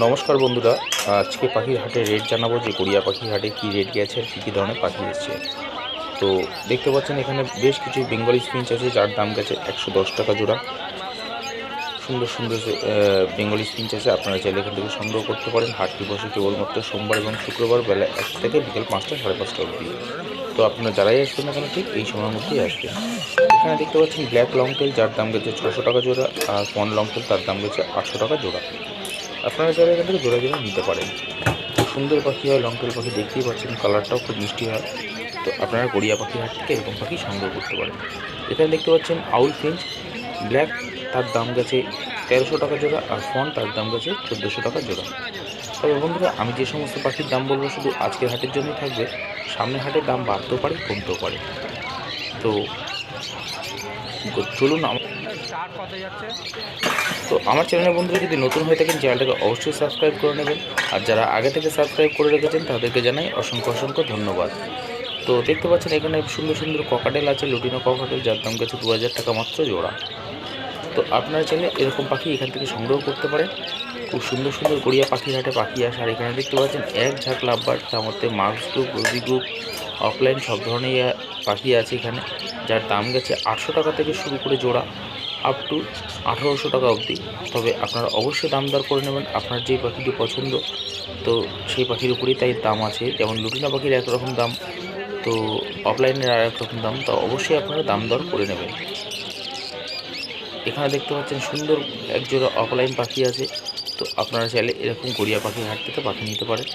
নমস্কার বন্ধুরা, আজকে পাখির হাটে রেট জানাব যে গড়িয়া পাখির হাটে কী রেট গেছে আর কী কী ধরনের পাখি এসছে। তো দেখতে পাচ্ছেন এখানে বেশ কিছু বেঙ্গলি স্পিঞ্চ আছে, যার দাম গেছে একশো দশ টাকা জোড়া। সুন্দর সুন্দর বেঙ্গলি স্পিঞ্চ আছে, আপনারা চাইলে এখান থেকে সংগ্রহ করতে পারেন। হাটটি বসে কেবলমাত্র সোমবার এবং শুক্রবার বেলা এক থেকে বিকেল পাঁচটা, সাড়ে পাঁচটা অবধি। তো আপনারা যারাই আসবেন না কেন, ঠিক এই সময়ের মধ্যেই আসবেন। এখানে দেখতে পাচ্ছেন ব্ল্যাক লং টেল যার দাম গেছে ছশো টাকা জোড়া, আর পন লং টেল তার দাম গেছে আটশো টাকা জোড়া। আপনারা চাইলে এখান থেকে জোড়া জোড়া নিতে পারেন। সুন্দর পাখি হয় লং টেল পাখি দেখতেই পাচ্ছেন, কালারটাও খুব মিষ্টি হয়। তো আপনারা গড়িয়া পাখির হাট থেকে এরকম পাখি সংগ্রহ করতে পারেন। এখানে দেখতে পাচ্ছেন আউল ফিঞ্চ, ব্ল্যাক, তার দাম গেছে তেরোশো টাকা জোড়া, আর ফন, তার দাম গেছে চোদ্দোশো টাকা জোড়া। তবে বন্ধুরা, আমি যে সমস্ত পাখির দাম বলব, শুধু আজকের হাটের জন্যই থাকবে। সামনের হাটের দাম বাড়তেও পারে, কমতেও পারে। তো চলুন তো আমার চ্যানেলের বন্ধুরা যদি নতুন হয়ে থাকেন, চ্যানেলটাকে অবশ্যই সাবস্ক্রাইব করে নেবেন। আর যারা আগে থেকে সাবস্ক্রাইব করে রেখেছেন, তাদেরকে জানাই অসংখ্য অসংখ্য ধন্যবাদ। তো দেখতে পাচ্ছেন, এখানে সুন্দর সুন্দর ককাটেল আছে লুটিনো ককাটেল যার দাম গেছে দু হাজার টাকা মাত্র জোড়া। তো আপনারা চাইলে এরকম পাখি এখান থেকে সংগ্রহ করতে পারেন। খুব সুন্দর সুন্দর গড়িয়া পাখির হাটে পাখি আসে আর এখানে দেখতে পাচ্ছেন, এক ঝাঁক লাভবার, তার মধ্যে মার্কস গ্রুপ রবি গ্রুপ অফলাইন সব ধরনের পাখি আছে এখানে, যার দাম গেছে আটশো টাকা থেকে শুরু করে জোড়া। আপ টু আঠারোশো টাকা অবধি। তবে আপনারা অবশ্যই দাম দর করে নেবেন। আপনার যেই পাখিটি পছন্দ, তো সেই পাখির উপরেই তাই দাম আছে। যেমন লুটিনা পাখির একরকম দাম, তো অফলাইনের আর এক রকম দাম, তো অবশ্যই আপনারা দাম দর করে নেবেন। এখানে দেখতে পাচ্ছেন সুন্দর একজোড়া অফলাইন পাখি আছে। তো আপনারা চাইলে এরকম গড়িয়া পাখির হাট থেকে পাখি নিতে পারেন।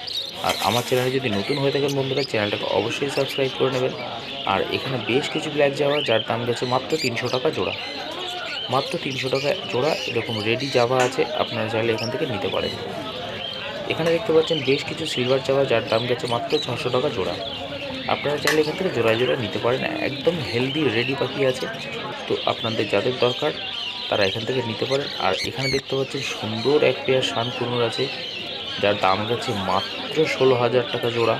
আর আমার চ্যানেলে যদি নতুন হয়ে থাকেন বন্ধুরা, চ্যানেলটাকে অবশ্যই সাবস্ক্রাইব করে নেবেন। আর এখানে বেশ কিছু ব্ল্যাক যাওয়া যার দাম গেছে মাত্র তিনশো টাকা জোড়া। মাত্র তিনশো টাকা জোড়া, এরকম রেডি জাভা আছে, আপনারা চাইলে এখান থেকে নিতে পারেন। এখানে দেখতে পাচ্ছেন বেশ কিছু সিলভার জাভা যার দাম গেছে মাত্র ছশো টাকা জোড়া। আপনারা চাইলে এখান থেকে জোড়ায় জোড়া নিতে পারেন, একদম হেলদি রেডি পাখি আছে। তো আপনাদের যাদের দরকার, তারা এখান থেকে নিতে পারেন। আর এখানে দেখতে পাচ্ছেন সুন্দর এক পেয়ার শানকুনুর আছে, যার দাম গেছে মাত্র ষোলো হাজার টাকা জোড়া।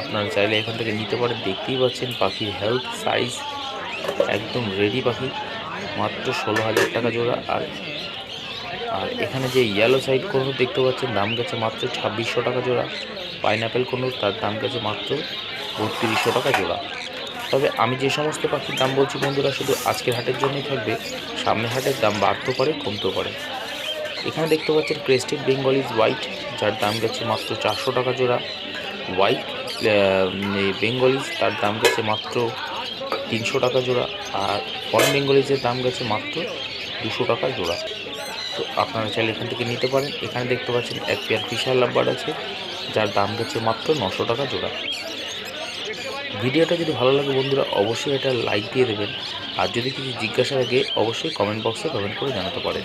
আপনারা চাইলে এখান থেকে নিতে পারেন। দেখতেই পাচ্ছেন পাখির হেলথ সাইজ একদম রেডি পাখি। মাত্র ষোলো হাজার টাকা জোড়া। আর আর এখানে যে ইয়েলো সাইড কোনো দেখতে পাচ্ছেন, দাম গেছে মাত্র ছাব্বিশশো টাকা জোড়া। পাইনাপেল কোনুর তার দাম গেছে মাত্র বত্রিশশো টাকা জোড়া। তবে আমি যে সমস্ত পাখির দাম বলছি বন্ধুরা, শুধু আজকের হাটের জন্যই থাকবে। সামনের হাটের দাম বাড়তেও পারে, কমতেও পারে। এখানে দেখতে পাচ্ছেন ক্রেস্টেড বেঙ্গলিজ হোয়াইট যার দাম গেছে মাত্র চারশো টাকা জোড়া। হোয়াইট বেঙ্গলিজ তার দাম গেছে মাত্র তিনশো টাকা জোড়া আর ফরেন বেঙ্গলিজের দাম গেছে মাত্র দুশো টাকা জোড়া। তো আপনারা চাইলে এখান থেকে নিতে পারেন। এখানে দেখতে পাচ্ছেন এক পেয়ার ফিশার লাভবার আছে, যার দাম গেছে মাত্র নশো টাকা জোড়া। ভিডিওটা যদি ভালো লাগে বন্ধুরা, অবশ্যই এটা লাইক দিয়ে দেবেন। আর যদি কিছু জিজ্ঞাসা থাকে অবশ্যই কমেন্ট বক্সে কমেন্ট করে জানাতে পারেন।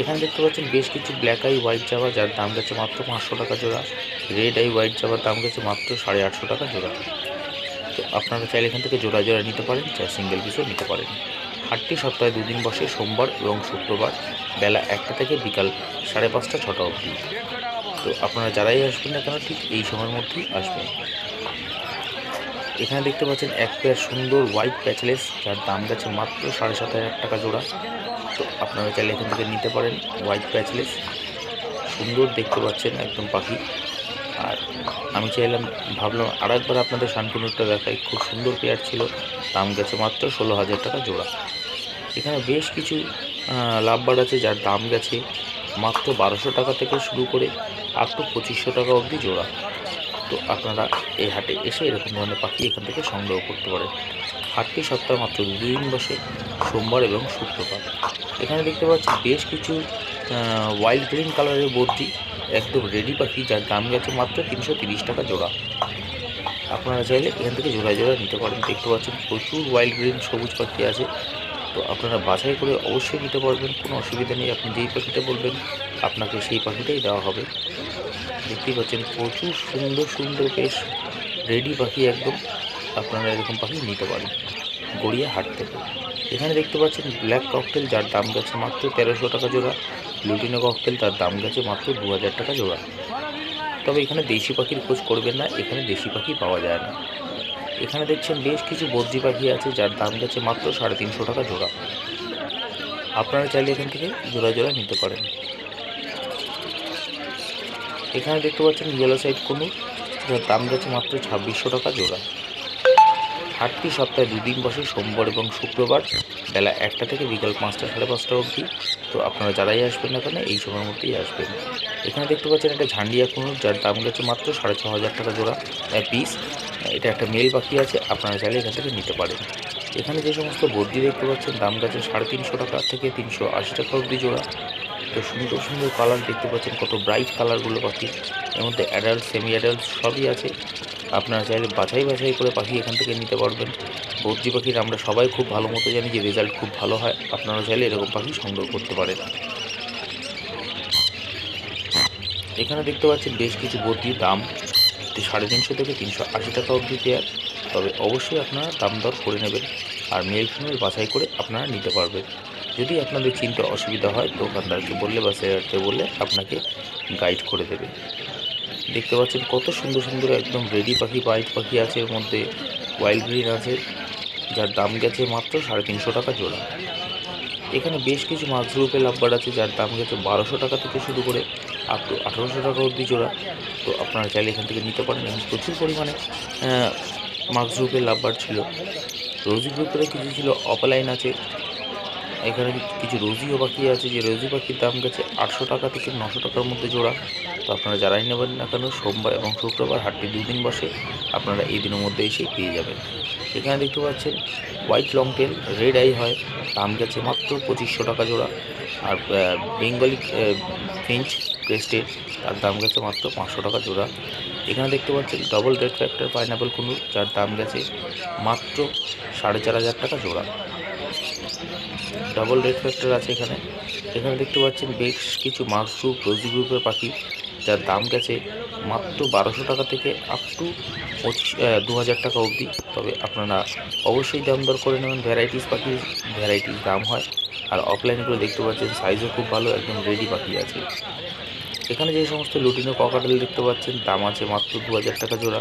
এখানে দেখতে পাচ্ছেন বেশ কিছু ব্ল্যাক আই হোয়াইট জাবা যার দাম গেছে মাত্র পাঁচশো টাকা জোড়া। রেড আই হোয়াইট জাবার দাম গেছে মাত্র সাড়ে আটশো টাকা জোড়া। আপনারা চাইলে এখান থেকে জোড়া জোড়া নিতে পারেন চাই সিঙ্গেল পিসও নিতে পারেন। হাটটি সপ্তাহে দুদিন বসে, সোমবার এবং শুক্রবার বেলা একটা থেকে বিকাল সাড়ে পাঁচটা, ছটা অবধি। তো আপনারা যারাই আসবেন না কেন, ঠিক এই সময়ের মধ্যেই আসবেন। এখানে দেখতে পাচ্ছেন এক পেয়ার সুন্দর হোয়াইট প্যাচলেস যার দাম গেছে মাত্র সাড়ে সাত হাজার টাকা জোড়া। তো আপনারা চাইলে এখান থেকে নিতে পারেন হোয়াইট প্যাচলেস সুন্দর দেখতে পাচ্ছেন একদম পাখি। আর আমি চাইলাম, ভাবলাম আর একবার আপনাদের শানকুনুরটা দেখাই। খুব সুন্দর পেয়ার ছিল, দাম গেছে মাত্র ষোলো হাজার টাকা জোড়া। এখানে বেশ কিছু লাভবার আছে যার দাম গেছে মাত্র বারোশো টাকা থেকে শুরু করে আপ টু পঁচিশশো টাকা অবধি জোড়া। তো আপনারা এই হাটে এসে এরকম ধরনের পাখি এখান থেকে সংগ্রহ করতে পারেন। হাটটি সপ্তাহে মাত্র দুদিন বসে, সোমবার এবং শুক্রবার। এখানে দেখতে পাচ্ছি বেশ কিছু ওয়াইল্ড গ্রিন কালারের বদ্রি একদম রেডি পাখি, যার দাম গেছে মাত্র তিনশো টাকা জোড়া। আপনারা চাইলে এখান থেকে জোড়া জোড়া নিতে পারেন। দেখতে পাচ্ছেন প্রচুর ওয়াইল্ড গ্রিন সবুজ পাখি আছে। তো আপনারা বাছাই করে অবশ্যই নিতে পারবেন। কোনো অসুবিধা নেই, আপনি যেই পাখিটা বলবেন, আপনাকে সেই পাখিটাই দেওয়া হবে। দেখতেই পাচ্ছেন প্রচুর সুন্দর সুন্দর বেশ রেডি পাখি একদম। আপনারা এরকম পাখি নিতে পারেন গড়িয়া হাট থেকে। এখানে দেখতে পাচ্ছেন ব্ল্যাক ককটেল যার দাম গেছে মাত্র তেরোশো টাকা জোড়া। লুটিনো ককটেল তার দাম গেছে মাত্র দু হাজার টাকা জোড়া। তবে এখানে দেশি পাখির খোঁজ করবেন না, এখানে দেশি পাখি পাওয়া যায় না। এখানে দেখছেন বেশ কিছু বদ্রি পাখি আছে, যার দাম গেছে মাত্র সাড়ে তিনশো টাকা জোড়া। আপনারা চাইলে এখান থেকে জোড়া জোড়া নিতে পারেন। এখানে দেখতে পাচ্ছেন ইয়েলো সাইড কোনো যার দাম গেছে মাত্র ছাব্বিশশো টাকা জোড়া। হাটটি সপ্তাহে দুদিন বসে সোমবার এবং শুক্রবার, বেলা একটা থেকে বিকাল পাঁচটা, সাড়ে পাঁচটা অবধি। তো আপনারা যারাই আসবেন না কেন, এই সময়ের মধ্যেই আসবেন। এখানে দেখতে পাচ্ছেন একটা ঝান্ডিয়া কুনুর, যার দাম গেছে মাত্র সাড়ে ছ হাজার টাকা জোড়া পিস এটা একটা মেল পাখি আছে, আপনারা চাইলে এখান থেকে নিতে পারেন। এখানে যে সমস্ত বদ্যি দেখতে পাচ্ছেন, দাম গেছে সাড়ে তিনশো টাকা থেকে তিনশো আশি টাকা অবধি জোড়া। তো সুন্দর সুন্দর কালার দেখতে পাচ্ছেন, কত ব্রাইট কালারগুলো পাখি। এর মধ্যে অ্যাডাল্ট সেমি অ্যাডাল্ট সবই আছে। আপনারা চাইলে বাছাই বাছাই করে পাখি এখান থেকে নিতে পারবেন। বদ্রি পাখির আমরা সবাই খুব ভালো মতো জানি যে রেজাল্ট খুব ভালো হয়। আপনারা চাইলে এরকম পাখি সংগ্রহ করতে পারেন। এখানে দেখতে পাচ্ছেন বেশ কিছু বদ্রির দাম। সাড়ে তিনশো থেকে তিনশো আশি টাকা অবধি পেয়ার। তবে অবশ্যই আপনারা দাম দর করে নেবেন। আর মেল ফিমেল বাছাই করে আপনারা নিতে পারবেন। যদি আপনাদের চিনতে অসুবিধা হয়, দোকানদারকে বললে বা সেলারকে বললে আপনাকে গাইড করে দেবে। দেখতে পাচ্ছেন কত সুন্দর সুন্দর একদম রেডি পাখি হোয়াইট পাখি আছে এর মধ্যে ওয়াইল্ড গ্রিন আছে, যার দাম গেছে মাত্র সাড়ে তিনশো টাকা জোড়া। এখানে বেশ কিছু মাছ গ্রুপের লাভবার আছে, যার দাম গেছে বারোশো টাকা থেকে শুরু করে আপ টু আঠারোশো টাকা অবধি জোড়া। তো আপনারা চাইলে এখান থেকে নিতে পারেন এবং প্রচুর পরিমাণে গ্রুপের লাভবার ছিল। রোজি গ্রুপের কিছু ছিল অফলাইন আছে। এখানে কিছু রোজিও পাখি আছে। যে রোজি পাখির দাম গেছে আটশো টাকা থেকে নশো টাকার মধ্যে জোড়া। তো আপনারা যারাই নেবেন না কেন, সোমবার এবং শুক্রবার হাটটি দুদিন বসে আপনারা এই দিনের মধ্যে এসে পেয়ে যাবেন। এখানে দেখতে পাচ্ছেন white long tail red eye হয়। দাম গেছে মাত্র পঁচিশশো টাকা জোড়া। আর বেঙ্গলি ফিঞ্চ ক্রেস্টেড তার দাম গেছে মাত্র পাঁচশো টাকা জোড়া। এখানে দেখতে পাচ্ছেন double red factor pineapple conure, যার দাম গেছে মাত্র সাড়ে চার হাজার টাকা জোড়া। ডাবল রেড ফ্যাক্টর আছে এখানে। এখানে দেখতে পাচ্ছেন বেশ কিছু মার্কস গ্রুপ রোজি গ্রুপের পাখি, যার দাম গেছে মাত্র বারোশো টাকা থেকে আপ টু দু হাজার টাকা অবধি। তবে আপনারা অবশ্যই দাম দর করে নেবেন। ভ্যারাইটিস পাখির ভ্যারাইটিস দাম হয়। আর অফলাইনগুলো দেখতে পাচ্ছেন সাইজও খুব ভালো, একদম রেডি পাখি আছে। এখানে যে সমস্ত লুটিনো ককাটেল দেখতে পাচ্ছেন, দাম আছে মাত্র দু হাজার টাকা জোড়া।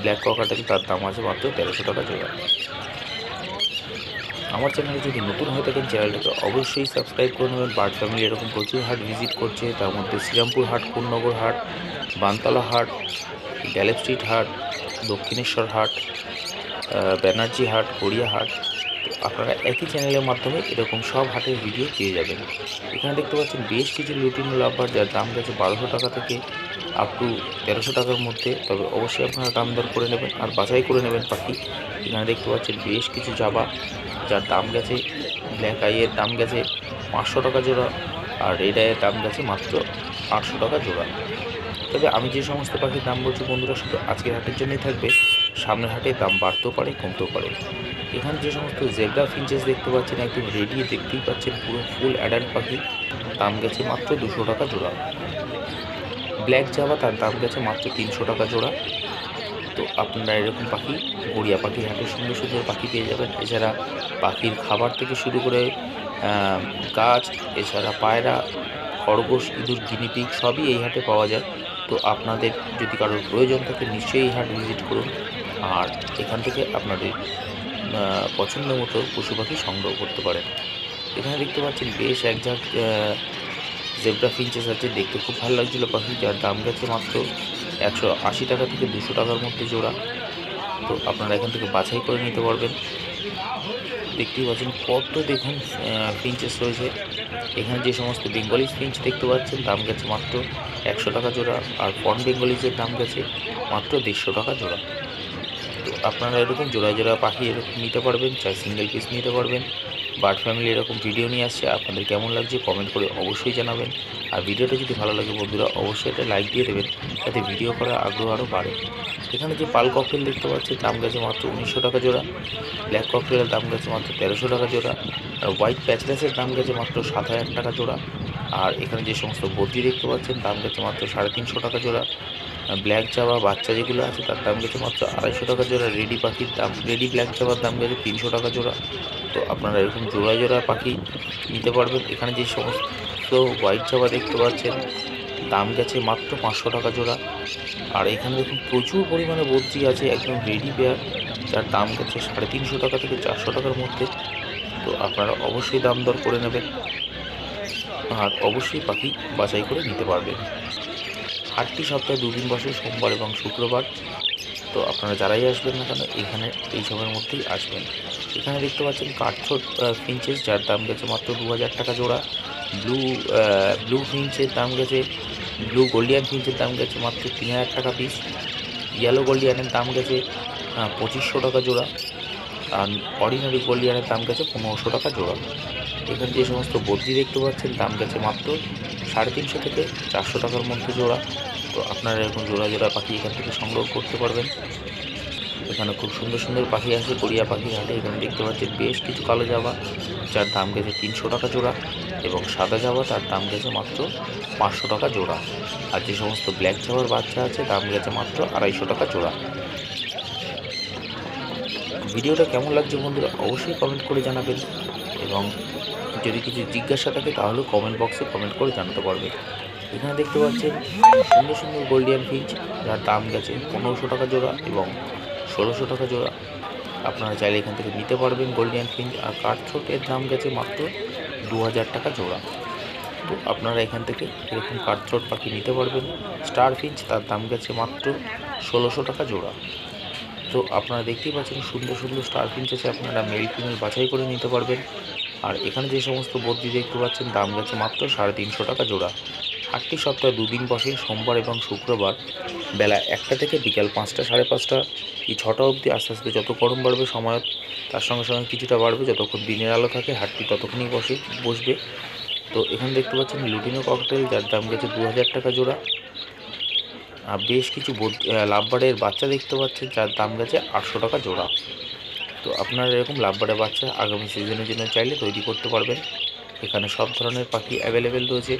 ব্ল্যাক ককাটেল তার দাম আছে মাত্র তেরোশো টাকা জোড়া। আমার চ্যানেলে যদি নতুন হয়ে থাকেন চ্যানেলটাকে অবশ্যই সাবস্ক্রাইব করে নেবেন। বার্ড ফ্যামিলি এরকম প্রচুর হাট ভিজিট করছে। তার মধ্যে শ্রীরামপুর হাট কোন্নগর হাট, বানতলা হাট গ্যালেপ স্ট্রিট হাট, দক্ষিণেশ্বর হাট ব্যানার্জি হাট, গড়িয়া হাট। আপনারা একই চ্যানেলের মাধ্যমে এরকম সব হাটের ভিডিও পেয়ে যাবেন। এখানে দেখতে পাচ্ছেন বেশ কিছু লুটিন লাভবার, যার দাম গেছে বারোশো টাকা থেকে আপ টু তেরোশো টাকার মধ্যে। তবে অবশ্যই আপনারা দাম দর করে নেবেন আর বাছাই করে নেবেন পাখি। এখানে দেখতে পাচ্ছেন বেশ কিছু জাবা। যার দাম গেছে ব্ল্যাক আইয়ের দাম গেছে পাঁচশো টাকা জোড়া আর রেড আইয়ের দাম গেছে মাত্র আটশো টাকা জোড়া। তবে আমি যে সমস্ত পাখির দাম বলছি বন্ধুরা, শুধু আজকের হাটের জন্যই থাকবে। সামনের হাটে দাম বাড়তেও পারে, কমতেও পারে। এখানে যে সমস্ত জেব্রা ফিঞ্চেস দেখতে পাচ্ছেন, একদম রেডি দেখতেই পাচ্ছেন, পুরো ফুল অ্যাডাল্ট পাখি। দাম গেছে মাত্র দুশো টাকা জোড়া। ব্ল্যাক জাভা তার দাম গেছে মাত্র তিনশো টাকা জোড়া। তো আপনারা এরকম পাখি, গড়িয়া পাখি হাটে সুন্দর সুন্দর পাখি পেয়ে যাবেন। এছাড়া পাখির খাবার থেকে শুরু করে গাছ, এছাড়া পায়রা, খরগোশ, ইঁদুর গিনিপিক সবই এই হাটে পাওয়া যায়। তো আপনাদের যদি কারোর প্রয়োজন থাকে, নিশ্চয়ই এই হাট ভিজিট করুন। আর এখান থেকে আপনাদের পছন্দ মতো পশু পাখি সংগ্রহ করতে পারেন। এখানে দেখতে পাচ্ছেন বেশ এক ঝাঁক জেব্রা ফিঞ্চেস আছে। দেখতে খুব ভালো লাগছিল পাখি যার দাম গেছে মাত্র একশো আশি টাকা থেকে দুশো টাকার মধ্যে জোড়া। তো আপনারা এখান থেকে বাছাই করে নিতে পারবেন। দেখতেই পাচ্ছেন কত দেখুন ফিঞ্চেস রয়েছে। এখানে যে সমস্ত বেঙ্গলিজ ফিঞ্চ দেখতে পাচ্ছেন, দাম গেছে মাত্র একশো টাকা জোড়া। আর পন বেঙ্গলিজের দাম গেছে মাত্র দেড়শো টাকা জোড়া। তো আপনারা এরকম জোড়া জোড়া পাখি এরকম নিতে পারবেন, চাই সিঙ্গেল পিস নিতে পারবেন। বার্ড ফ্যামিলি এরকম ভিডিও নিয়ে আসছে, আপনাদের কেমন লাগছে কমেন্ট করে অবশ্যই জানাবেন। আর ভিডিওটা যদি ভালো লাগে বন্ধুরা, অবশ্যই এটা লাইক দিয়ে দেবেন, যাতে ভিডিও করার আগ্রহ আরও বাড়ে। এখানে যে পাল ককটেল দেখতে পাচ্ছেন দাম গেছে মাত্র উনিশশো টাকা জোড়া। ব্ল্যাক ককটেলের দাম গেছে মাত্র তেরোশো টাকা জোড়া। আর হোয়াইট প্যাচলেসের দাম গেছে মাত্র সাত হাজার টাকা জোড়া। আর এখানে যে সমস্ত বদ্রি দেখতে পাচ্ছেন, দাম গেছে মাত্র সাড়ে তিনশো টাকা জোড়া। ব্ল্যাক জাবা বাচ্চা যেগুলো আছে, তার দাম গেছে মাত্র আড়াইশো টাকা জোড়া রেডি পাখির দাম রেডি ব্ল্যাক জাবার দাম গেছে তিনশো টাকা জোড়া। তো আপনারা এরকম জোড়া জোড়া পাখি নিতে পারবেন। এখানে যে সমস্ত হোয়াইট জাবা দেখতে পাচ্ছেন, দাম গেছে মাত্র পাঁচশো টাকা জোড়া। আর এখানে দেখুন প্রচুর পরিমাণে বদ্রি আছে, একদম রেডি পেয়ার যার দাম গেছে সাড়ে তিনশো টাকা থেকে চারশো টাকার মধ্যে। তো আপনারা অবশ্যই দাম দর করে নেবেন। আর অবশ্যই পাখি বাছাই করে নিতে পারবেন। হাটটি সপ্তাহে দুদিন বসে সোমবার এবং শুক্রবার। তো আপনারা যারাই আসবেন না কেন, এখানে এই সময়ের মধ্যেই আসবেন। এখানে দেখতে পাচ্ছেন কাঠছোট ফিঞ্চেস যার দাম গেছে মাত্র দু হাজার টাকা জোড়া। ব্লু ব্লু ফিঞ্চের দাম গেছে ব্লু গোল্ডিয়ান ফিঞ্চের দাম গেছে মাত্র তিন হাজার টাকা পিস ইয়েলো গোল্ডিয়ানের দাম গেছে পঁচিশশো টাকা জোড়া। আর অর্ডিনারি গোল্ডিয়ানের দাম গেছে পনেরোশো টাকা জোড়া। এখানে যে সমস্ত বদ্রি দেখতে পাচ্ছেন, দাম গেছে মাত্র সাড়ে তিনশো থেকে চারশো টাকার মধ্যে জোড়া। তো আপনারা এরকম জোড়া জোড়া পাখি এখান থেকে সংগ্রহ করতে পারবেন। এখানে খুব সুন্দর সুন্দর পাখি আছে, গড়িয়া পাখি হাটে এখানে দেখতে পাচ্ছেন বেশ কিছু কালো জাবা, যার দাম গেছে তিনশো টাকা জোড়া এবং সাদা জাবা, তার দাম গেছে মাত্র পাঁচশো টাকা জোড়া। আর যে সমস্ত ব্ল্যাক জাবার বাচ্চা আছে, দাম গেছে মাত্র আড়াইশো টাকা জোড়া। ভিডিওটা কেমন লাগছে বন্ধুরা অবশ্যই কমেন্ট করে জানাবেন। এবং যদি কিছু জিজ্ঞাসা থাকে তাহলে কমেন্ট বক্সে কমেন্ট করে জানাতে পারবে। এখানে দেখতে পাচ্ছেন সুন্দর সুন্দর গোল্ডিয়ান ফিঞ্চ যার দাম গেছে পনেরোশো টাকা জোড়া এবং ষোলোশো টাকা জোড়া। আপনারা চাইলে এখান থেকে নিতে পারবেন গোল্ডিয়ান ফিঞ্চ আর কাঠছোটের দাম গেছে মাত্র দু হাজার টাকা জোড়া। তো আপনারা এখান থেকে এরকম কাঠছোট পাখি নিতে পারবেন। স্টার ফিঞ্চ তার দাম গেছে মাত্র ষোলোশো টাকা জোড়া। তো আপনারা দেখতেই পাচ্ছেন সুন্দর সুন্দর স্টার আছে, আপনারা মেল ফিমেল বাছাই করে নিতে পারবেন। আর এখানে যে সমস্ত বদ্রি দেখতে পাচ্ছেন, দাম গেছে মাত্র সাড়ে তিনশো টাকা জোড়া। হাটটি সপ্তাহে দুদিন বসে, সোমবার এবং শুক্রবার, বেলা একটা থেকে বিকাল পাঁচটা, সাড়ে পাঁচটা, এই ছটা অবধি আস্তে আস্তে যত গরম বাড়বে সময়, তার সঙ্গে সঙ্গে কিছুটা বাড়বে, যতক্ষণ দিনের আলো থাকে, হাটটি ততক্ষণই বসে, বসবে। তো এখানে দেখতে পাচ্ছেন লুটিনো ককটেল যার দাম গেছে দু হাজার টাকা জোড়া। বেশ কিছু লাভবারের বাচ্চা দেখতে পাচ্ছেন, যার দাম গেছে আটশো টাকা জোড়া। তো আপনারা এরকম লাভবারের বাচ্চা আগামী সিজনের জন্য চাইলে তৈরি করতে পারবেন। এখানে সব ধরনের পাখি অ্যাভেলেবেল রয়েছে।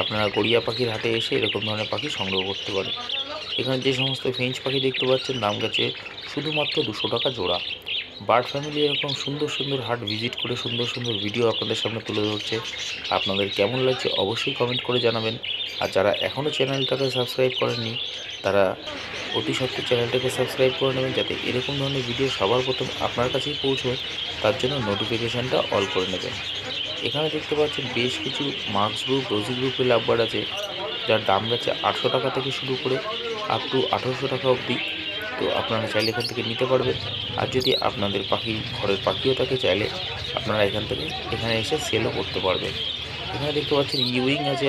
আপনারা গড়িয়া পাখির হাটে এসে এরকম ধরনের পাখি সংগ্রহ করতে পারেন। এখানে যে সমস্ত ফেঞ্চ পাখি দেখতে পাচ্ছেন, দাম গেছে শুধুমাত্র দুশো টাকা জোড়া। বার্ড ফ্যামিলি এরকম সুন্দর সুন্দর হাট ভিজিট করে সুন্দর সুন্দর ভিডিও আপনাদের সামনে তুলে ধরছে। আপনাদের কেমন লাগছে অবশ্যই কমেন্ট করে জানাবেন। আর যারা এখনও চ্যানেলটাকে সাবস্ক্রাইব করেননি, তারা অতি সত্ত্বর চ্যানেলটাকে সাবস্ক্রাইব করে নেবেন যাতে এরকম ধরনের ভিডিও সবার প্রথম আপনার কাছেই পৌঁছয় তার জন্য নোটিফিকেশানটা অল করে নেবেন। এখানে দেখতে পাচ্ছেন বেশ কিছু মার্কস গ্রুপ রোজি গ্রুপের লাভবার আছে, যার দাম গেছে আটশো টাকা থেকে শুরু করে আপ টু আঠারোশো টাকা অবধি। তো আপনারা চাইলে এখান থেকে নিতে পারবেন আর যদি আপনাদের পাখি, ঘরের পাখিও থাকে, চাইলে আপনারা এখান থেকে এখানে এসে সেলও করতে পারবেন এখানে দেখতে পাচ্ছেন ইউইং আছে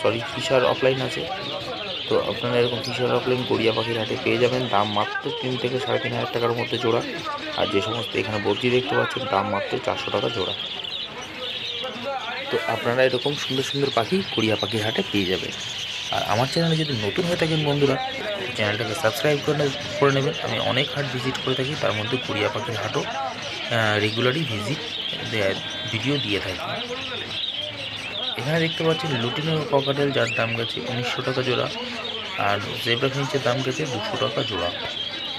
সরি ফিশার অফলাইন আছে। তো আপনারা এরকম ফিশার অফলাইন গড়িয়া পাখির হাতে পেয়ে যাবেন। দাম মাত্র তিন থেকে সাড়ে তিন হাজার টাকার মধ্যে জোড়া। আর যে সমস্ত এখানে বর্জি দেখতে পাচ্ছেন, দাম মাত্র চারশো টাকা জোড়া। তো আপনারা এরকম সুন্দর সুন্দর পাখি গড়িয়া পাখির হাটে পেয়ে যাবেন। আর আমার চ্যানেলে যদি নতুন হয়ে থাকেন বন্ধুরা চ্যানেলটাকে সাবস্ক্রাইব করে করে নেবেন। আমি অনেক হাট ভিজিট করে থাকি, তার মধ্যে কুড়িয়া পাখির হাটও রেগুলারই ভিজিট ভিডিও দিয়ে থাকি। এখানে দেখতে পাচ্ছেন লুটিনো ককাটেল যার দাম গেছে উনিশশো টাকা জোড়া, আর জেব্রা ফিঞ্চের দাম গেছে দুশো টাকা জোড়া।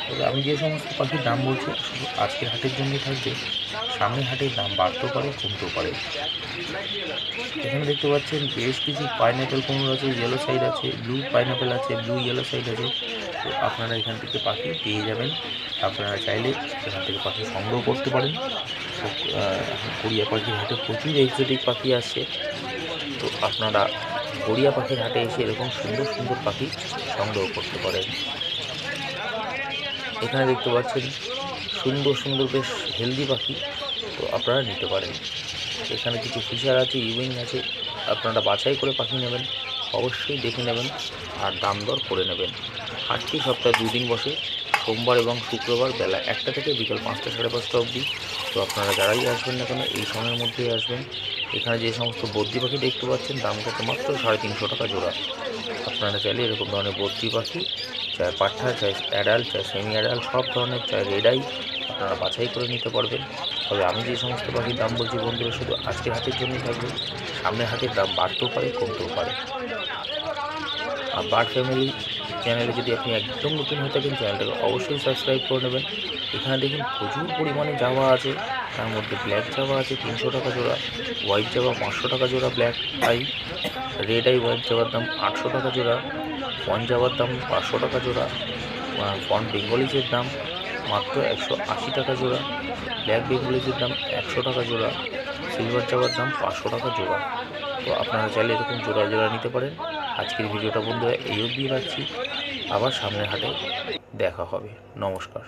তবে আমি যে সমস্ত পাখির দাম বলছি, শুধু আজকের হাটের জন্যই থাকবে। সামনের হাটের দাম বাড়তেও পারে, কমতেও পারে। এখানে দেখতে পাচ্ছেন বেশ কিছু পাইনঅ্যাপেল কোমর আছে ইয়েলো সাইড আছে ব্লু পাইনঅ্যাপেল আছে ব্লু ইয়েলো সাইড আছে। তো আপনারা এখান থেকে পাখি পেয়ে যাবেন। আপনারা চাইলে এখান থেকে পাখি সংগ্রহ করতে পারেন। গড়িয়া পাখির হাটে প্রচুর এক্সোটিক পাখি আসছে। তো আপনারা গড়িয়া পাখির হাটে এসে এরকম সুন্দর সুন্দর পাখি সংগ্রহ করতে পারেন। এখানে দেখতে পাচ্ছেন সুন্দর সুন্দর বেশ হেলদি পাখি, তো আপনারা নিতে পারেন। এখানে কিছু ফিচার আছে ইউইং আছে, আপনারা বাছাই করে পাখি নেবেন, অবশ্যই দেখে নেবেন, আর দাম দর করে নেবেন। হাটটি সপ্তাহে দুদিন বসে সোমবার এবং শুক্রবার বেলা একটা থেকে বিকাল পাঁচটা সাড়ে পাঁচটা অবধি। তো আপনারা যারাই আসবেন না কেন, এই সময়ের মধ্যেই আসবেন। এখানে যে সমস্ত বদ্রি পাখি দেখতে পাচ্ছেন, দাম কত মাত্র? সাড়ে তিনশো টাকা জোড়া। আপনারা চাইলে এরকম ধরনের বদ্রি পাখি, চাই পাঠা চাই অ্যাডাল্ট চাই সেমি অ্যাডাল্ট সব ধরনের, চাই রেডাই আপনারা বাছাই করে নিতে পারবেন। তবে আমি যে সমস্ত পাখির দাম বলছি বন্ধুরা, শুধু আজকের হাতের জন্যই থাকবে, সামনের হাতের দাম বাড়তেও পারে, কমতেও পারে। বার্ড ফ্যামিলি চ্যানেলে যদি আপনি একদম নতুন হয়ে থাকেন চ্যানেলটাকে অবশ্যই সাবস্ক্রাইব করে নেবেন। এখানে দেখুন প্রচুর পরিমাণে জাভা আছে, তার মধ্যে ব্ল্যাক জাভা আছে, তিনশো টাকা জোড়া হোয়াইট জাভা পাঁচশো টাকা জোড়া black eye red eye white জাভার দাম আটশো টাকা জোড়া ফন জাভার দাম পাঁচশো টাকা জোড়া ফন বেঙ্গলিজের দাম মাত্র একশো আশি টাকা জোড়া ব্ল্যাক বেঙ্গলিজের দাম একশো টাকা জোড়া সিলভার জাভার দাম পাঁচশো টাকা জোড়া। তো আপনারা চাইলে এরকম জোড়া জোড়া নিতে পারেন। আজকের ভিডিওটা বন্ধুরা এই অব্দি রাখছি। আবার সামনের হাটে দেখা হবে। নমস্কার।